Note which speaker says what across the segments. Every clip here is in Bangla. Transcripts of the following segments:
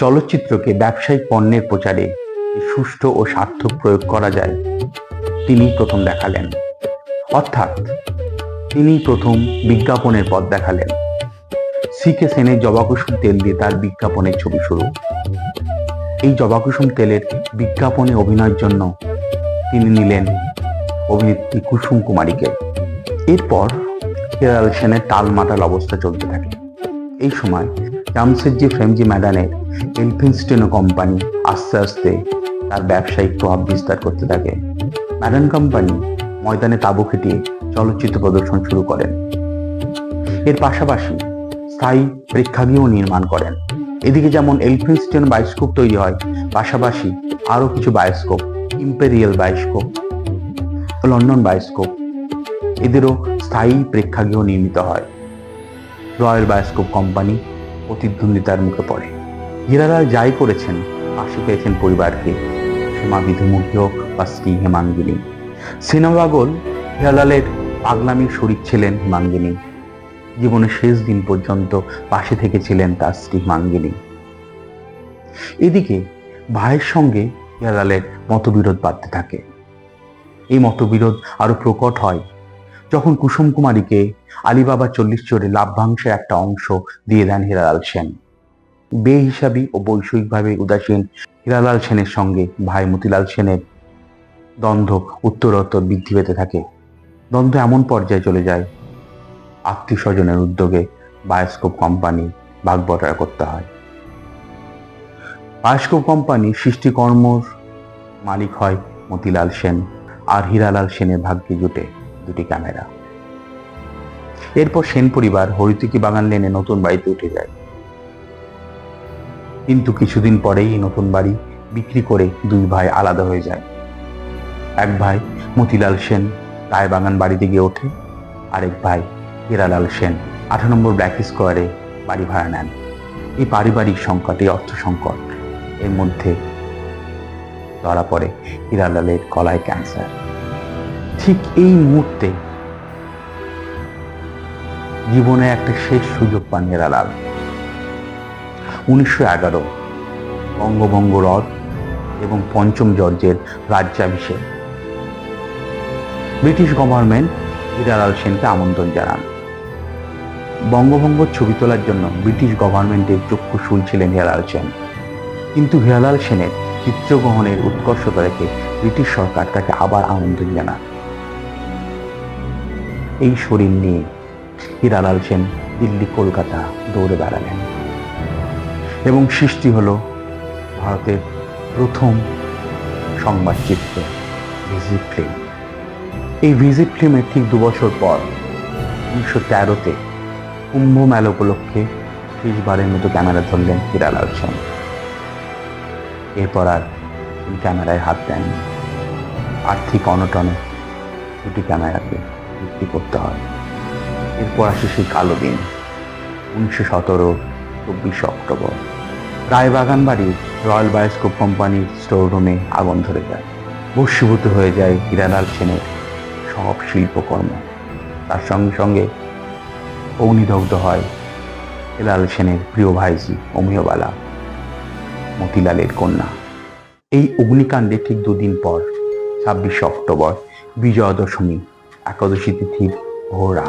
Speaker 1: চলচ্চিত্রকে ব্যবসায়িক পণ্যের প্রচারে সুষ্ঠু ও সার্থক প্রয়োগ করা যায়। তিনি প্রথম দেখালেন। অর্থাৎ তিনি প্রথম বিজ্ঞাপনের পথ দেখালেন। সিকে সেনের জবাকুসুম তেল দিয়ে তার বিজ্ঞাপনের ছবি শুরু। এই জবাকুসুম তেলের বিজ্ঞাপনে অভিনয়ের জন্য তিনি নিলেন অভিনেত্রী কুসুম কুমারীকে। এরপর হিরাল সেনের টালমাটাল অবস্থা চলতে থাকে। এই সময় জামশেদজি ফ্রেমজি ম্যাডানের এলফিনস্টেনো কোম্পানি আস্তে আস্তে তার ব্যবসায়িক প্রভাব বিস্তার করতে থাকে। ম্যাডান কোম্পানি ময়দানে তাঁবু খেটিয়ে চলচ্চিত্র প্রদর্শন শুরু করেন। এর পাশাপাশি স্থায়ী প্রেক্ষাগৃহ নির্মাণ করেন। এদিকে যেমন এলফিনস্টেন বায়োস্কোপ তৈরি হয়, পাশাপাশি আরও কিছু bioscope imperial bioscope London bioscope এদেরও স্থায়ী প্রেক্ষাগৃহ নির্মিত হয়। রয়্যাল বায়োস্কোপ কোম্পানি প্রতিদ্বন্দ্বিতার মুখে পড়ে। হীরালাল যাই করেছেন পাশে পেয়েছেন পরিবারকে সীমা বিধিমুগ্ধ বা স্ত্রী হেমাঙ্গিনী। সিনেমাগল হিরালালের পাগলামির শরিক ছিলেন হেমাঙ্গিনী। জীবনের শেষ দিন পর্যন্ত পাশে থেকেছিলেন তার স্ত্রী হেমাঙ্গিনী। এদিকে ভাইয়ের সঙ্গে হিরালালের মতবিরোধ বাড়তে থাকে। এই মতবিরোধ আরও প্রকট হয় যখন কুসুম কুমারীকে আলিবাবা চল্লিশ চোরে লাভ্যাংশের একটা অংশ দিয়ে দেন হীরালাল সেন। বে হিসাবী ও বৈষয়িকভাবে উদাসীন হীরালাল সেনের সঙ্গে ভাই মতিলাল সেনের দ্বন্দ্ব উত্তরোত্তর বৃদ্ধি পেতে থাকে। দ্বন্দ্ব এমন পর্যায়ে চলে যায় আত্মীয় স্বজনের উদ্যোগে বায়োস্কোপ কোম্পানি ভাগবটারা করতে হয়। বায়োস্কোপ কোম্পানি সৃষ্টিকর্মর মালিক হয় মতিলাল সেন, আর হীরালাল সেনের ভাগ্যে জুটে। দুটি ক্যামেরা। এরপর সেন পরিবার হরিতিকি বাগান লেনে নতুন বাড়িতে উঠে যায়। কিন্তু কিছুদিন পরেই নতুন বাড়ি বিক্রি করে দুই ভাই আলাদা হয়ে যায়। এক ভাই মতিলাল সেন রায়বাগান বাড়িতে গিয়ে ওঠে, আরেক ভাই হীরালাল সেন আঠারো নম্বর ব্ল্যাক স্কোয়ারে বাড়ি ভাড়া নেন। এই পারিবারিক সংকট এই অর্থ সংকট, এর মধ্যে ধরা পড়ে হীরালালের গলায় ক্যান্সার। ঠিক এই মুহূর্তে জীবনে একটা শেষ সুযোগ পান হেরালাল উনিশশো এগারো, বঙ্গভঙ্গ রদ এবং পঞ্চম জর্জের রাজ্যাভিষেক। ব্রিটিশ গভর্নমেন্ট হিরালাল সেনকে আমন্ত্রণ জানান। বঙ্গভঙ্গ ছবি তোলার জন্য ব্রিটিশ গভর্নমেন্টের চক্ষু শুল ছিলেন হিরালাল সেন। কিন্তু হিরালাল সেনের চিত্রগ্রহণের উৎকর্ষতা রেখে ব্রিটিশ সরকার তাকে আবার আমন্ত্রণ জানান এই শরীর নিয়ে হীরালাল সেন দিল্লি, কলকাতা, দৌড়ে বেড়ালেন এবং সৃষ্টি হল ভারতের প্রথম সংবাদচিত্র ভিজিট ফিল্ম। এই ভিজিট ফিল্মের ঠিক দু বছর পর উনিশশো তেরোতে কুম্ভ মেলা উপলক্ষে শেষবারের মতো ক্যামেরা ধরলেন হীরালাল সেন এরপর আর ক্যামেরায় হাত দেননি। আর্থিক অনটনে দুটি ক্যামেরাকে বিক্রি করতে হয়। এরপর আসে সেই কালো দিন, উনিশশো সতেরো, চব্বিশে অক্টোবর। রায়বাগান বাড়ির রয়্যাল বায়োস্কোপ কোম্পানির স্টোর রুমে আগুন ধরে যায়। ভস্মীভূত হয়ে যায় হিরালাল সেনের সব শিল্পকর্ম। তার সঙ্গে সঙ্গে অগ্নিদগ্ধ হয় হিলাল সেনের প্রিয় ভাইজি অমিয়বালা, মতিলালের কন্যা। এই অগ্নিকাণ্ডে ঠিক দুদিন পর, ছাব্বিশে অক্টোবর, বিজয়া দশমী একাদশী তিথির ভোরা।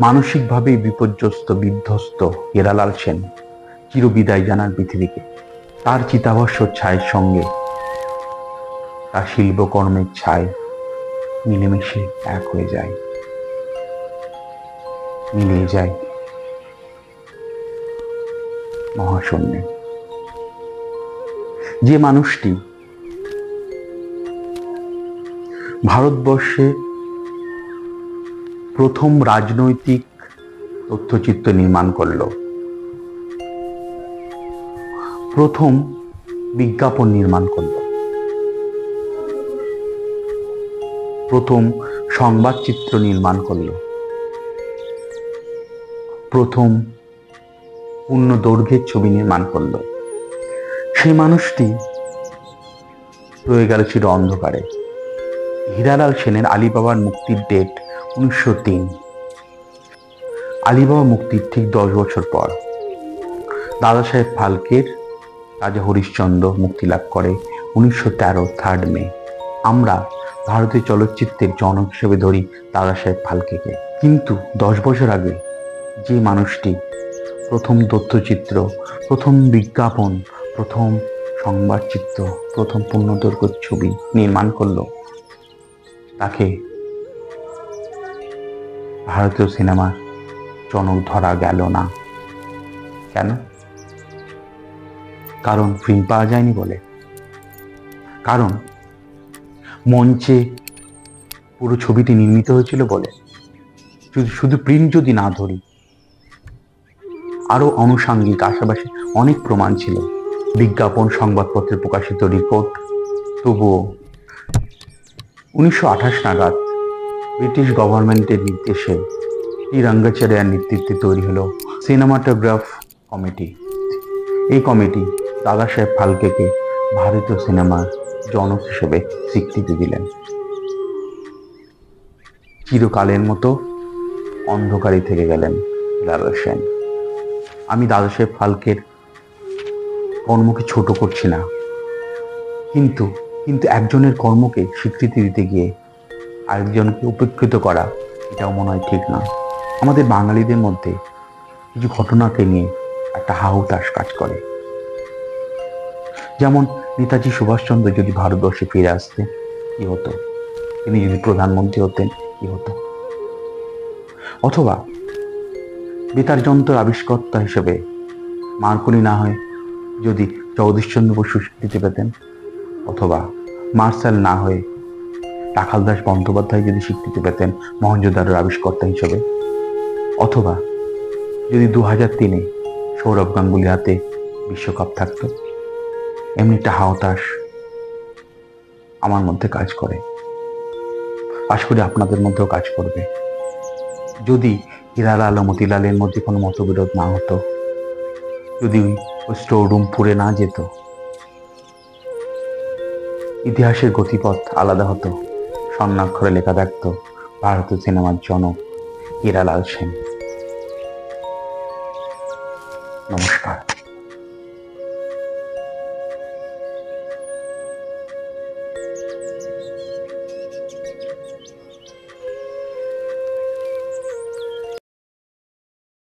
Speaker 1: মানসিকভাবে বিপর্যস্ত, বিধ্বস্ত হেরালাল সেন চিরবিদায় জানান পৃথিবীকে। তার চিতাভস্য ছায়ের সঙ্গে তার শিল্পকর্মের ছায় মিলেমিশে এক হয়ে যায়। মিলিয়ে যায় মহাশূন্যে। যে মানুষটি ভারতবর্ষে প্রথম রাজনৈতিক তথ্যচিত্র নির্মাণ করল। প্রথম বিজ্ঞাপন নির্মাণ করল। প্রথম সংবাদচিত্র নির্মাণ করল। প্রথম পূর্ণ দৈর্ঘ্যের ছবি নির্মাণ করল। সেই মানুষটি রয়ে গেল ছিল অন্ধকারে। হীরালাল সেনের আলিবাবার মুক্তির ডেট উনিশশো তিন। আলিবাবা মুক্তির ঠিক দশ বছর পর দাদা সাহেব ফালকের রাজা হরিশ্চন্দ্র মুক্তি লাভ করে উনিশশো তেরো থার্ড মে আমরা ভারতীয় চলচ্চিত্রের জনক হিসেবে ধরি দাদা সাহেব ফালকেকে। কিন্তু দশ বছর আগে যে মানুষটি প্রথম তথ্যচিত্র, প্রথম বিজ্ঞাপন, প্রথম সংবাদচিত্র, প্রথম পূর্ণদৈর্ঘ্য ছবি নির্মাণ করল, তাকে ভারতীয় সিনেমার জনক ধরা গেল না। কেন? কারণ ফিল্ম পাওয়া যায়নি বলে। কারণ মঞ্চে পুরো ছবিটি নির্মিত হয়েছিল বলে। শুধু শুধু প্রিন্ট যদি না ধরি, আরও আনুষাঙ্গিক আশেপাশে অনেক প্রমাণ ছিল। বিজ্ঞাপন সংবাদপত্রে প্রকাশিত রিপোর্ট তবুও উনিশশো আঠাশ নাগাদ ব্রিটিশ গভর্নমেন্টের নির্দেশে টি রঙ্গাচার্যার নেতৃত্বে তৈরি হলো সিনেমাটোগ্রাফ কমিটি এই কমিটি দাদা সাহেব ফালকেকে ভারতীয় সিনেমার জনক হিসেবে স্বীকৃতি দিলেন। চিরকালের মতো অন্ধকারই থেকে গেলেন লালা সেন। আমি দাদা সাহেব ফালকের কর্মকে ছোট করছি না। কিন্তু কিন্তু একজনের কর্মকে স্বীকৃতি দিতে গিয়ে আরেকজনকে উপেক্ষিত করা, এটাও মনে হয় ঠিক না। আমাদের বাঙালিদের মধ্যে কিছু ঘটনাকে নিয়ে একটা হাহুতাস কাজ করে। যেমন নেতাজি সুভাষচন্দ্র যদি ভারতবর্ষে ফিরে আসতেন, কি হতো? তিনি যদি প্রধানমন্ত্রী হতেন, কি হতো? অথবা বেতার যন্ত্র আবিষ্কর্তা হিসেবে মার্কনি না হয় যদি জগদীশচন্দ্র বসু স্বীকৃতি পেতেন, অথবা মার্শাল না হয়ে রাখাল দাস বন্দ্যোপাধ্যায় যদি স্বীকৃতি পেতেন মহেঞ্জোদারোর আবিষ্কর্তা হিসেবে। অথবা যদি দু হাজার তিনে সৌরভ গাঙ্গুলি হাতে বিশ্বকাপ থাকতো এমনিটা হাওতাস আমার মধ্যে কাজ করে। আশা করি আপনাদের মধ্যেও কাজ করবে। যদি হিরালাল ও মতিলালের মধ্যে কোনো মতবিরোধ না হতো, যদি ওই স্টোর রুম পুড়ে না যেত, ইতিহাসের গতিপথ আলাদা হতো। স্বর্ণাক্ষরে লেখা থাকত ভারতীয় সিনেমার জনক হীরালাল সেন। নমস্কার।